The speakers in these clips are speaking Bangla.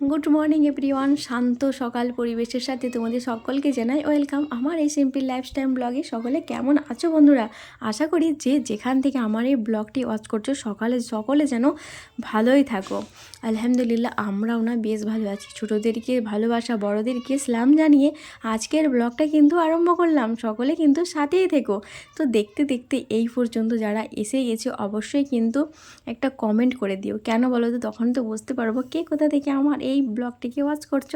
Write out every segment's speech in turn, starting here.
গুড মর্নিং এভরিওয়ান শান্ত সকাল পরিবেশের সাথে তোমাদের সকলকে জানাই ওয়েলকাম আমার এই সিম্পল লাইফস্টাইল ব্লগে সকলে কেমন আছো বন্ধুরা? আশা করি যে যেখান থেকে আমার এই ব্লগটি ওয়াচ করছ, সকালে সকলে যেন ভালোই থাকো। আলহামদুলিল্লাহ, আমরাও না বেশ ভালো আছি। ছোটোদেরকে ভালোবাসা, বড়োদেরকে স্লাম জানিয়ে আজকের ব্লগটা কিন্তু আরম্ভ করলাম। সকলে কিন্তু সাথেই থেকো। তো দেখতে দেখতে এই পর্যন্ত যারা এসে গেছে, অবশ্যই কিন্তু একটা কমেন্ট করে দিও। কেন বলো তো? তখন তো বুঝতে পারব কে কোথা থেকে আমার এই ব্লগটিকে ওয়াচ করছ?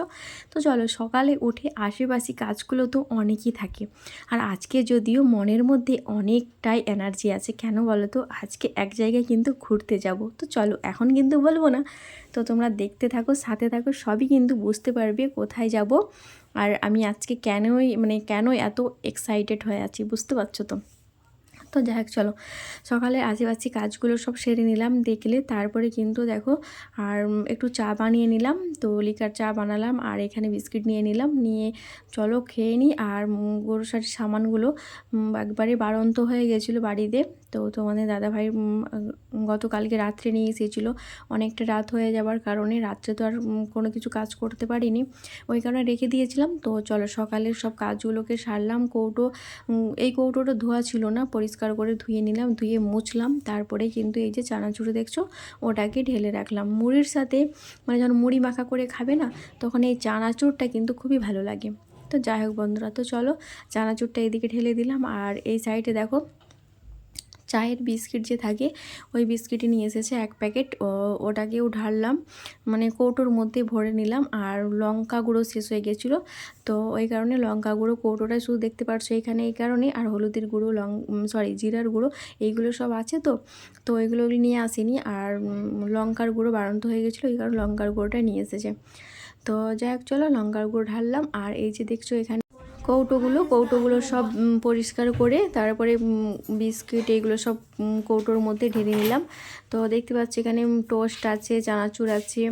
তো চলো সকালে উঠে আশেপাশি কাজগুলো তো অনেকই থাকে। আর আজকে যদিও মনের মধ্যে অনেকটাই এনার্জি আছে, কেন বলো তো আজকে এক জায়গায় কিন্তু ঘুরতে যাব। তো চলো এখন কিন্তু বলব না। তো তোমরা দেখতে থাকো, সাথে থাকো, সবই কিন্তু বুঝতে পারবে কোথায় যাব। আর আমি আজকে কেনই মানে কেন এত এক্সাইটেড হয়ে আছি, বুঝতে পারছ তো? তো যাই হোক, চলো। সকালে আশেপাশে কাজগুলো সব সেরে নিলাম, দেখলে তারপরে কিন্তু দেখো, আর একটু চা বানিয়ে নিলাম, তো লিকার চা বানালাম, আর এখানে বিস্কিট নিয়ে নিলাম, নিয়ে চলো খেয়ে নিই আর গরুসারির সামানগুলো একবারে বাড়ন্ত হয়ে গেছিল বাড়িতে। তো তোমাদের দাদাভাই গতকালকে রাত্রে নিয়ে এসেছিল। অনেকটা রাত হয়ে যাওয়ার কারণে রাত্রে তো আর কোনো কিছু কাজ করতে পারিনি। ওই কারণে রেখে দিয়েছিলাম। তো চলো সকালের সব কাজগুলোকে সারলাম। কৌটো এই কৌটোটা ধোয়া ছিল না। পরিষ্কার করে ধুয়ে নিলাম, ধুয়ে মুছলাম। তারপরে কিন্তু এই যে চানাচুর দেখছ, ওটাকে ঢেলে রাখলাম। মুড়ির সাথে মানে যখন মুড়ি মাখা করে খাবে না, তখন এই চানাচুরটা কিন্তু খুবই ভালো লাগে। তো যাই হোক বন্ধুরা, তো চলো চানাচুরটা এদিকে ঢেলে দিলাম। আর এই সাইডে দেখো চায়ের বিস্কিট যে থাকে, ওই বিস্কিটই নিয়ে এসেছে এক প্যাকেট। ওটাকেও ঢাললাম মানে কৌটোর মধ্যে ভরে নিলাম আর লঙ্কা গুঁড়ো শেষ হয়ে গেছিল। তো ওই কারণে লঙ্কা গুঁড়ো কৌটোটা শুধু দেখতে পারছ এখানে এই কারণে, আর হলুদের গুঁড়ো, লং সরি জিরার গুঁড়ো, এইগুলো সব আছে তো। তো ওইগুলো নিয়ে আসিনি আর লঙ্কার গুঁড়ো বাড়ন্ত হয়ে গেছিল, এই কারণে লঙ্কার গুঁড়োটা নিয়ে এসেছে। তো যাই হোক, চলো লঙ্কার গুঁড়ো ঢাললাম আর এই যে দেখছ এখানে কৌটোগুলো কৌটোগুলো সব পরিষ্কার করে তারপরে বিস্কিট এগুলো সব কৌটোর মধ্যে ঢেলে নিলাম। তো দেখতে পাচ্ছি এখানে টোস্ট আছে চানাচুর আছে।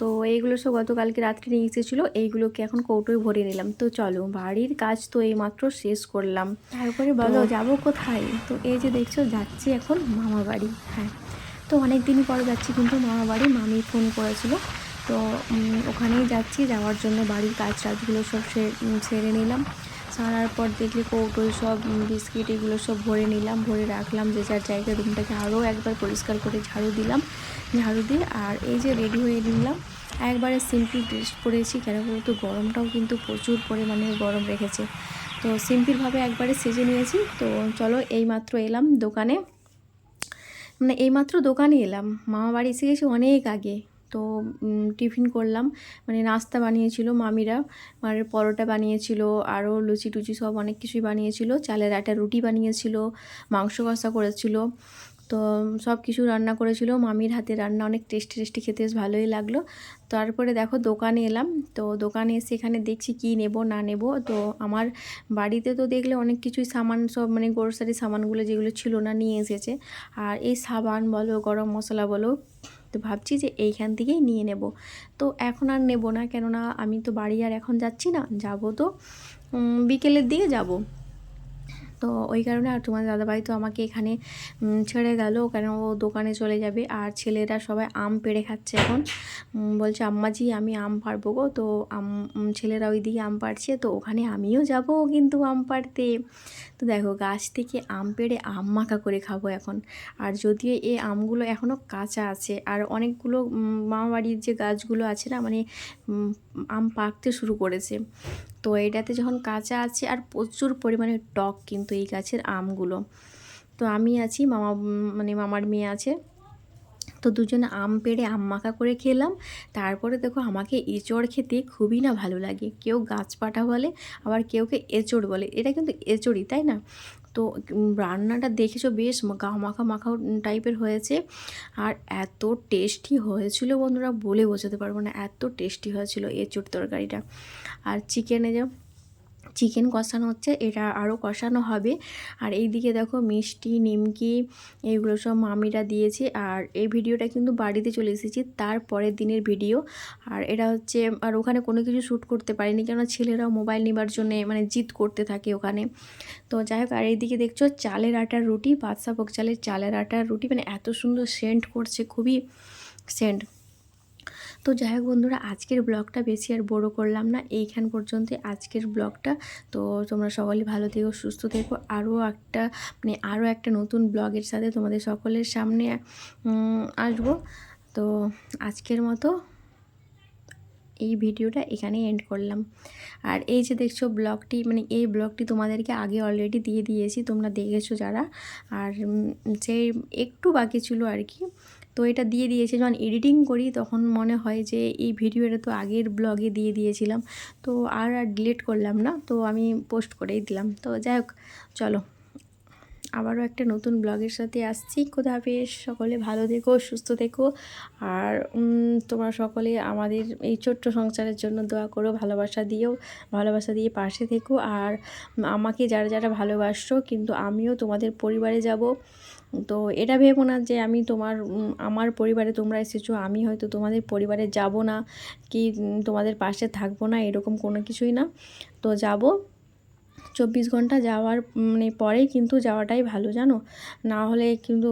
তো এইগুলো সব গতকালকে রাত্রে নিয়ে এসেছিল এইগুলোকে এখন কৌটোয় ভরে নিলাম। তো চলো বাড়ির কাজ তো এইমাত্র শেষ করলাম। তারপরে বলো যাব কোথায়? তো এই যে দেখছ যাচ্ছি এখন মামা বাড়ি হ্যাঁ। তো অনেক দিন পর যাচ্ছি কিন্তু মামা বাড়ি মামি ফোন করেছিল। তো ওখানেই যাচ্ছি। যাওয়ার জন্য বাড়ির কাজ টাজগুলো সব সেরে নিলাম। সারার পর দেখলে কৌটোয় সব বিস্কিট এগুলো সব ভরে নিলাম। ভরে রাখলাম যে যার জায়গায় রুমটাকে আরও একবার পরিষ্কার করে ঝাড়ু দিলাম। ঝাড়ু দিয়ে আর এই যে রেডি হয়ে নিলাম। একবারে সিম্পল ড্রেস পরেছি কেন বলতো গরমটাও কিন্তু প্রচুর পরিমাণে গরম রেখেছে। তো সিম্পলভাবে একবারে সেজে নিয়েছি। তো চলো এইমাত্র এলাম দোকানে। মানে এইমাত্র দোকানে এলাম। মামা বাড়ি এসে গেছি অনেক আগে। তো টিফিন করলাম। মানে নাস্তা বানিয়েছিল মামিরা। মানে পরোটা বানিয়েছিল, আরও লুচি টুচি সব অনেক কিছুই বানিয়েছিল। চালের আটা রুটি বানিয়েছিল, মাংস কষা করেছিল। তো, সব কিছু রান্না করেছিল। মামির হাতে রান্না অনেক টেস্টি টেস্টি খেতে বেশ ভালোই লাগল। তারপরে দেখো দোকানে এলাম। তো, দোকানে এসে এখানে দেখছি কি নেব, না নেব। তো, আমার বাড়িতে তো দেখলে অনেক কিছুই সামান, সব মানে গ্রোসারি সামানগুলো যেগুলো ছিল না নিয়ে এসেছে। আর এই সাবান বলো, গরম মশলা বলো তো ভাবছি যে এইখান থেকেই নিয়ে নেব। তো এখন আর নেব না, কেননা আমি তো বাড়ি আর এখন যাচ্ছি না, যাব তো বিকেলের দিকে যাব। তো ওই কারণে আর তোমার দাদাভাই তো আমাকে এখানে ছেড়ে গেল কেন ও দোকানে চলে যাবে, আর ছেলেরা সবাই আম পেড়ে খাচ্ছে এখন। বলছে, আম্মাজি, আমি আম পারব গো। তো আম ছেলেরা ওইদিকে আম পাড়ছে, তো ওখানে আমিও যাব কিন্তু আম পাড়তে। তো দেখো গাছ থেকে আম পেড়ে আম মাখা করে খাব এখন। আর যদিও এই আমগুলো এখনও কাঁচা আছে, আর অনেকগুলো মামাবাড়ির যে গাছগুলো আছে না মানে আম পাকতে শুরু করেছে। তো এটাতে যখন কাঁচা আছে, আর প্রচুর পরিমাণে টক কিন্তু এই গাছের আমগুলো। তো আমি আছি, মামা মানে মামার মেয়ে আছে। তো দুজনে আম পেড়ে আম মাখা করে খেলাম। তারপরে দেখো আমাকে এঁচড় খেতে খুবই না ভালো লাগে। কেউ গাছপাটা বলে, আবার কেউকে এঁচড় বলে। এটা কিন্তু এঁচড়ই, তাই না? তো রান্নাটা দেখেছ বেশ মাখা মাখা টাইপের হয়েছে। আর এত টেস্টি হয়েছিল বন্ধুরা, বলে বোঝাতে পারব না। এত টেস্টি হয়েছিল এঁচড় তরকারিটা। আর চিকেনে যে চিকেন কষানো হচ্ছে, এটা আরও কষানো হবে। আর এই দিকে দেখো মিষ্টি, নিমকি, এইগুলো সব মামিরা দিয়েছে। আর এই ভিডিওটা কিন্তু বাড়িতে চলে এসেছি, তার পরের দিনের ভিডিও। আর এটা হচ্ছে, আর ওখানে কোনো কিছু শ্যুট করতে পারিনি, কেননা ছেলেরাও মোবাইল নেবার জন্য মানে জিদ করতে থাকে ওখানে। তো যাই হোক, আর এইদিকে দেখছ চালের আটার রুটি, বাদশাভোগ চালের চালের আটার রুটি মানে এত সুন্দর সেন্ট করছে, খুবই সেন্ট। তো যাই হোক বন্ধুরা, আজকের ব্লগটা বেশি আর বড় করলাম না। এইখান পর্যন্ত আজকের ব্লগটা। তো তোমরা সকলে ভালো থেকো, সুস্থ থেকো। আরও একটা মানে আরও একটা নতুন ব্লগের সাথে তোমাদের সকলের সামনে আসব। তো আজকের মতো এই ভিডিওটা এখানেই এন্ড করলাম। আর এই যে দেখছ ব্লগটি মানে এই ব্লগটি তোমাদেরকে আগে অলরেডি দিয়ে দিয়েছি, তোমরা দেখেছ যারা। আর যে একটু বাকি ছিল আর কি তো এটা দিয়ে দিয়েছি। যখন এডিটিং করি তখন মনে হয় যে এই ভিডিওটা তো আগের ব্লগে দিয়ে দিয়েছিলাম। তো আর আর ডিলিট করলাম না। তো আমি পোস্ট করেই দিলাম। তো যাই হোক, চলো। আবারও একটা নতুন ব্লগের সাথে আসছি। বেশ সকলে ভালো থেকো, সুস্থ থেকো। আর তোমরা সকলে আমাদের এই ছোট্ট সংসারের জন্য দোয়া করো, ভালোবাসা দিও, ভালোবাসা দিয়ে পাশে থেকো। আর, আমাকে যারা যারা ভালোবাসছো, কিন্তু আমিও তোমাদের পরিবারে যাব। তো এটা ভেবো না যে আমি তোমার আমার পরিবারে তোমরা এসেছ, আমি হয়তো তোমাদের পরিবারে যাব না কি তোমাদের পাশে থাকব না, এরকম কোনো কিছুই না। তো যাব। চব্বিশ ঘণ্টা যাওয়ার মানে পরে কিন্তু যাওয়াটাই ভালো, জানো? না হলে কিন্তু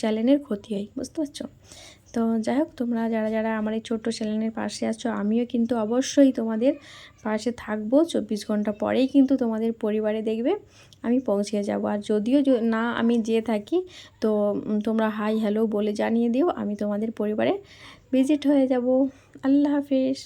চ্যানেলের ক্ষতি হয়, বুঝতে পারছ? তো যাই হোক তোমরা যারা যারা আমার এই ছোট্ট চ্যানেলের পাশে আছো, আমিও কিন্তু অবশ্যই তোমাদের পাশে থাকব। চব্বিশ ঘণ্টা পরেই কিন্তু তোমাদের পরিবারে দেখবে আমি পৌঁছে যাব। আর যদিও না আমি যেয়ে থাকি, তো তোমরা হাই হ্যালো বলে জানিয়ে দিও, আমি তোমাদের পরিবারে ভিজিট হয়ে যাব। আল্লাহ হাফিজ।